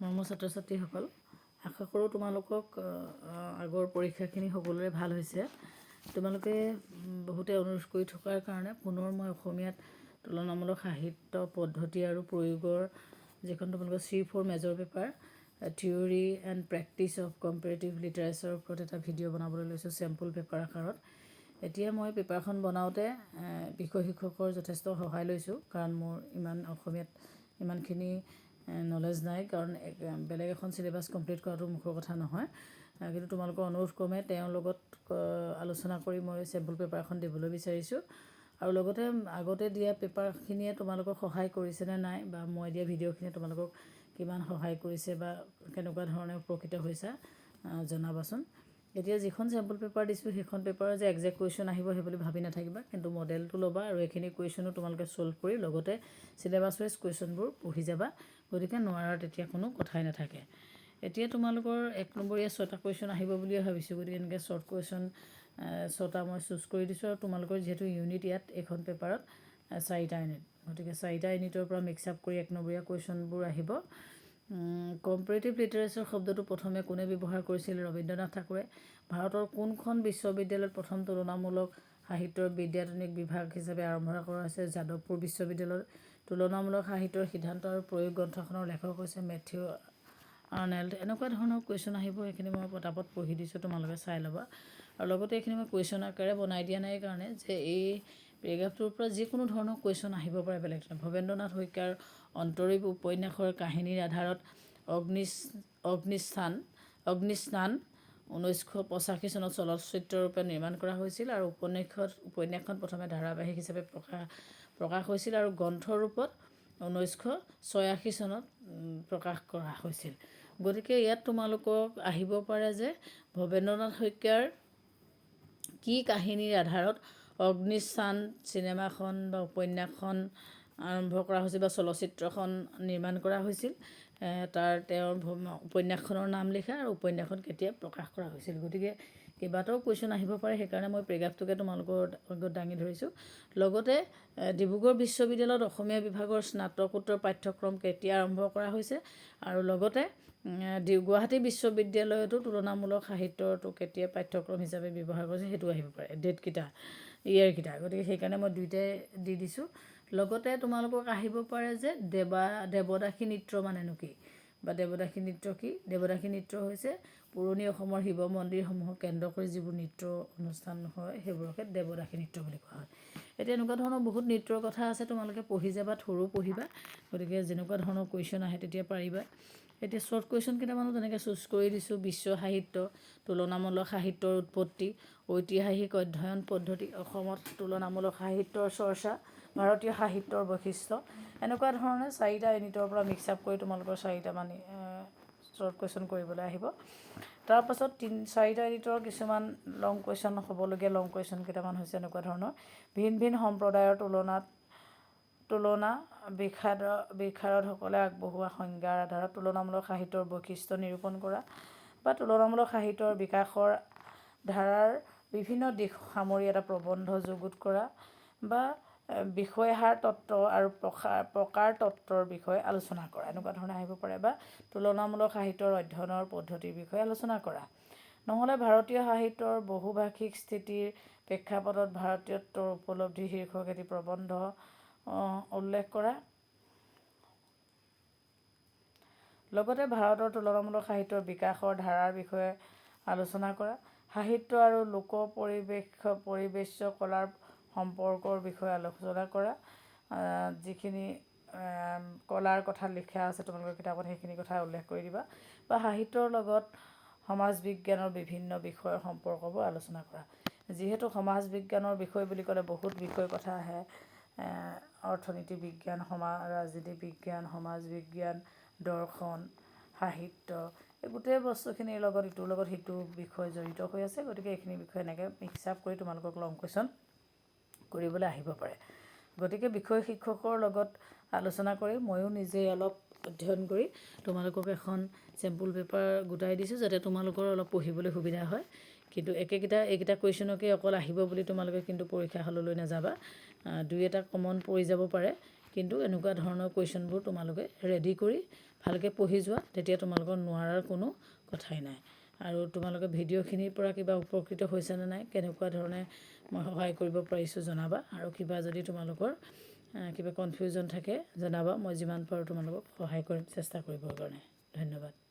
মৰমৰ ছাত্ৰ ছাত্ৰীসকল আশা কৰোঁ তোমালোকক আগৰ পৰীক্ষাখিনি সকলোৰে ভাল হৈছে। তোমালোকে বহুতে অনুৰোধ কৰি থকাৰ কাৰণে পুনৰ মই অসমীয়াত তুলনামূলক সাহিত্য পদ্ধতি আৰু প্ৰয়োগৰ যিখন তোমালোকৰ C for major paper theory and practice of comparative লিটাৰেচাৰৰ ওপৰত এটা ভিডিঅ' বনাবলৈ লৈছোঁ চেম্পল পেপাৰ আকাৰত। এতিয়া মই পেপাৰখন বনাওঁতে বিষয় শিক্ষকৰ যথেষ্ট সহায় লৈছোঁ কাৰণ মোৰ ইমান অসমীয়াত ইমানখিনি নলেজ নাই কাৰণ বেলেগ এখন চিলেবাছ কমপ্লিট কৰাটো মুখৰ কথা নহয়। কিন্তু তোমালোকৰ অনুৰোধ ক্ৰমে তেওঁৰ লগত আলোচনা কৰি মই চেম্পল পেপাৰখন দিবলৈ বিচাৰিছোঁ। আৰু লগতে আগতে দিয়া পেপাৰখিনিয়ে তোমালোকক সহায় কৰিছেনে নাই বা মই দিয়া ভিডিঅ'খিনিয়ে তোমালোকক কিমান সহায় কৰিছে বা কেনেকুৱা ধৰণে উপকৃত হৈছা জনাবাচোন। এতিয়া যিখন চেম্পল পেপাৰ দিছোঁ, সেইখন পেপাৰৰ যে একজেক্ট কুৱেশ্যন আহিব সেই বুলি ভাবি নাথাকিবা, কিন্তু মডেলটো ল'বা আৰু এইখিনি কুৱেশ্যনো তোমালোকে ছল্ভ কৰি লগতে চিলেবাছ ৱাইজ কুৱেশ্যনবোৰ পঢ়ি যাবা, গতিকে নোৱাৰাৰ তেতিয়া কোনো কথাই নাথাকে। এতিয়া তোমালোকৰ এক নম্বৰীয়া ছটা কুৱেশ্যন আহিব বুলিয়ে ভাবিছোঁ, গতিকে এনেকৈ শ্বৰ্ট কুৱেশ্যন ছটা মই চুজ কৰি দিছোঁ আৰু তোমালোকৰ যিহেতু ইউনিট ইয়াত, এইখন পেপাৰত চাৰিটা ইউনিট গতিকে চাৰিটা ইউনিটৰ পৰা মিক্স আপ কৰি এক নম্বৰীয়া কুৱেশ্যনবোৰ আহিব। কম্পাৰেটিভ লিটাৰেচাৰ শব্দটো প্ৰথমে কোনে ব্যৱহাৰ কৰিছিল? ৰবীন্দ্ৰনাথ ঠাকুৰে। ভাৰতৰ কোনখন বিশ্ববিদ্যালয়ত প্ৰথম তুলনামূলক সাহিত্যৰ বিদ্যাধুনিক বিভাগ হিচাপে আৰম্ভ কৰা হৈছে? যাদৱপুৰ বিশ্ববিদ্যালয়ত তুলনামূলক সাহিত্যৰ সিদ্ধান্ত আৰু প্ৰয়োগ গ্ৰন্থখনৰ লেখক হৈছে মেথিউ আৰ্নেল্ড এনেকুৱা ধৰণৰ কুৱেশ্যন আহিব, এইখিনি মই পটাপট পঢ়ি দিছোঁ, তোমালোকে চাই ল'বা। আৰু লগতে এইখিনি মই কুৱেশ্যন আকাৰে বনাই দিয়া নাই কাৰণে যে এই পেৰেগ্ৰাফটোৰ পৰা যিকোনো ধৰণৰ কুৱেশ্যন আহিব পাৰে বেলেগ। ধৰণৰ ভৱেন্দ্ৰনাথ শইকীয়াৰ অন্তৰীপ উপন্যাসৰ কাহিনীৰ আধাৰত অগ্নি অগ্নিস্থান অগ্নিস্নান ঊনৈছশ পঁচাশী চনত চলচ্চিত্ৰৰূপে নিৰ্মাণ কৰা হৈছিল আৰু উপন্যাসত উপন্যাসখন প্ৰথমে ধাৰাবাহিক হিচাপে প্ৰকাশ প্ৰকাশ হৈছিল আৰু গ্ৰন্থৰূপত ঊনৈছশ ছয়াশী চনত প্ৰকাশ কৰা হৈছিল। গতিকে ইয়াত তোমালোকক আহিব পাৰে যে ভৱেন্দ্ৰনাথ শইকীয়াৰ কি কাহিনীৰ আধাৰত অগ্নিস্থান, চিনেমাখন বা উপন্যাসখন আৰম্ভ কৰা হৈছিল বা চলচ্চিত্ৰখন নিৰ্মাণ কৰা হৈছিল। তাৰ তেওঁৰ উপন্যাসখনৰ নাম লিখা আৰু উপন্যাসখন কেতিয়া প্ৰকাশ কৰা হৈছিল। গতিকে কেইবাটাও কুৱেশ্যন আহিব পাৰে, সেইকাৰণে মই পেৰেগ্ৰাফটোকে তোমালোকৰ আগত দাঙি ধৰিছোঁ। লগতে ডিব্ৰুগড় বিশ্ববিদ্যালয়ত অসমীয়া বিভাগৰ স্নাতকোত্তৰ পাঠ্যক্ৰম কেতিয়া আৰম্ভ কৰা হৈছে আৰু লগতে গুৱাহাটী বিশ্ববিদ্যালয়তো তুলনামূলক সাহিত্যটো কেতিয়া পাঠ্যক্ৰম হিচাপে ব্যৱহাৰ কৰিছে সেইটো আহিব পাৰে। ডেটকেইটা। ইয়েৰকেইটা গতিকে সেইকাৰণে মই দুইটাই দি দিছোঁ। লগতে তোমালোকক আহিব পাৰে যে দেৱা দেৱদাসী নৃত্য মানেনো কি? বা দেৱদাসী নৃত্য কি? দেৱদাসী নৃত্য হৈছে পুৰণি অসমৰ শিৱ মন্দিৰসমূহক কেন্দ্ৰ কৰি যিবোৰ নৃত্য অনুষ্ঠান হয়, সেইবোৰকে দেৱদাসী নৃত্য বুলি কোৱা হয়। এতিয়া এনেকুৱা ধৰণৰ বহুত নৃত্যৰ কথা আছে, তোমালোকে পঢ়ি যাবা, থৰো পঢ়িবা। গতিকে যেনেকুৱা ধৰণৰ কুৱেশ্যন আহে তেতিয়া পাৰিবা। এতিয়া শ্বৰ্ট কুৱেশ্যন কেইটামানো তেনেকৈ চুজ কৰি দিছোঁ, বিশ্ব সাহিত্য, তুলনামূলক সাহিত্যৰ উৎপত্তি, ঐতিহাসিক অধ্যয়ন পদ্ধতি, অসমত তুলনামূলক সাহিত্যৰ চৰ্চা, ভাৰতীয় সাহিত্যৰ বৈশিষ্ট্য, এনেকুৱা ধৰণে চাৰিটা ইউনিটৰ পৰা মিক্স আপ কৰি তোমালোকৰ চাৰিটামান শ্বৰ্ট কুৱেশ্যন কৰিবলৈ আহিব। তাৰপাছত তিনি, চাৰিটা ইউনিটৰ কিছুমান লং কুৱেশ্যন হ'বলগীয়া লং কুৱেশ্যন কেইটামান হৈছে এনেকুৱা ধৰণৰ। ভিন ভিন সম্প্ৰদায়ৰ তুলনাত তুলনা বিষাদ বিষাৰদসকলে আগবঢ়োৱা সংজ্ঞাৰ আধাৰত তুলনামূলক সাহিত্যৰ বৈশিষ্ট্য নিৰূপণ কৰা বা তুলনামূলক সাহিত্যৰ বিকাশৰ ধাৰাৰ বিভিন্ন দিশ সামৰি এটা প্ৰবন্ধ যুগুত কৰা বা বিষয়হাৰ তত্ত্ব আৰু প্ৰসাৰ প্ৰকাৰ তত্ত্বৰ বিষয়ে আলোচনা কৰা। এনেকুৱা ধৰণে আহিব পাৰে বা তুলনামূলক সাহিত্যৰ অধ্যয়নৰ পদ্ধতিৰ বিষয়ে আলোচনা কৰা। নহ'লে ভাৰতীয় সাহিত্যৰ বহুভাষিক স্থিতিৰ প্ৰেক্ষাপটত ভাৰতীয়ত্বৰ উপলব্ধি শীৰ্ষক এটি প্ৰবন্ধ উল্লেখ কৰা। লগতে ভাৰতৰ তুলনামূলক সাহিত্যৰ বিকাশৰ ধাৰাৰ বিষয়ে আলোচনা কৰা। সাহিত্য আৰু লোক পৰিৱেশ, পৰিৱেশ্য কলাৰ সম্পৰ্কৰ বিষয়ে আলোচনা কৰা। যিখিনি কলাৰ কথা লিখা আছে, তোমালোকৰ কিতাপত সেইখিনি কথা উল্লেখ কৰি দিবা। বা সাহিত্যৰ লগত সমাজ বিজ্ঞানৰ বিভিন্ন বিষয়ৰ সম্পৰ্কবোৰ আলোচনা কৰা। যিহেতু সমাজ বিজ্ঞানৰ বিষয় বুলি ক'লে বহুত বিষয় কথা আহে। অৰ্থনীতি বিজ্ঞান সমাজ ৰাজনীতি বিজ্ঞান সমাজ বিজ্ঞান দৰ্শন সাহিত্য এই গোটেই বস্তুখিনিৰ লগত ইটোৰ লগত সিটো বিষয় জড়িত হৈ আছে। গতিকে এইখিনি বিষয় এনেকৈ মিক্স আপ কৰি তোমালোকক লং কুৱেশ্যন কৰিবলৈ আহিব পাৰে। গতিকে বিষয় শিক্ষকৰ লগত আলোচনা কৰি ময়ো নিজে অলপ অধ্যয়ন কৰি তোমালোকক এখন চেম্পুল পেপাৰ গোটাই দিছোঁ যাতে তোমালোকৰ অলপ পঢ়িবলৈ সুবিধা হয়। কিন্তু একেকেইটা, এইকেইটা কুৱেশ্যনকে অকল আহিব বুলি তোমালোকে কিন্তু পৰীক্ষা হললৈ নাযাবা। দুই এটা কমন পৰি যাব পাৰে। কিন্তু এনেকুৱা ধৰণৰ কুৱেশ্যনবোৰ তোমালোকে ৰেডি কৰি ভালকৈ পঢ়ি যোৱা, তেতিয়া তোমালোকৰ নোৱাৰাৰ কোনো কথাই নাই। আৰু তোমালোকে ভিডিঅ'খিনিৰ পৰা কিবা উপকৃত হৈছেনে নাই, কেনেকুৱা ধৰণে মই সহায় কৰিব পাৰিছোঁ জনাবা। আৰু কিবা যদি তোমালোকৰ কিবা কনফিউজন থাকে জনাবা। মই যিমান পাৰোঁ তোমালোকক সহায় কৰিম চেষ্টা কৰিবৰ কাৰণে ধন্যবাদ।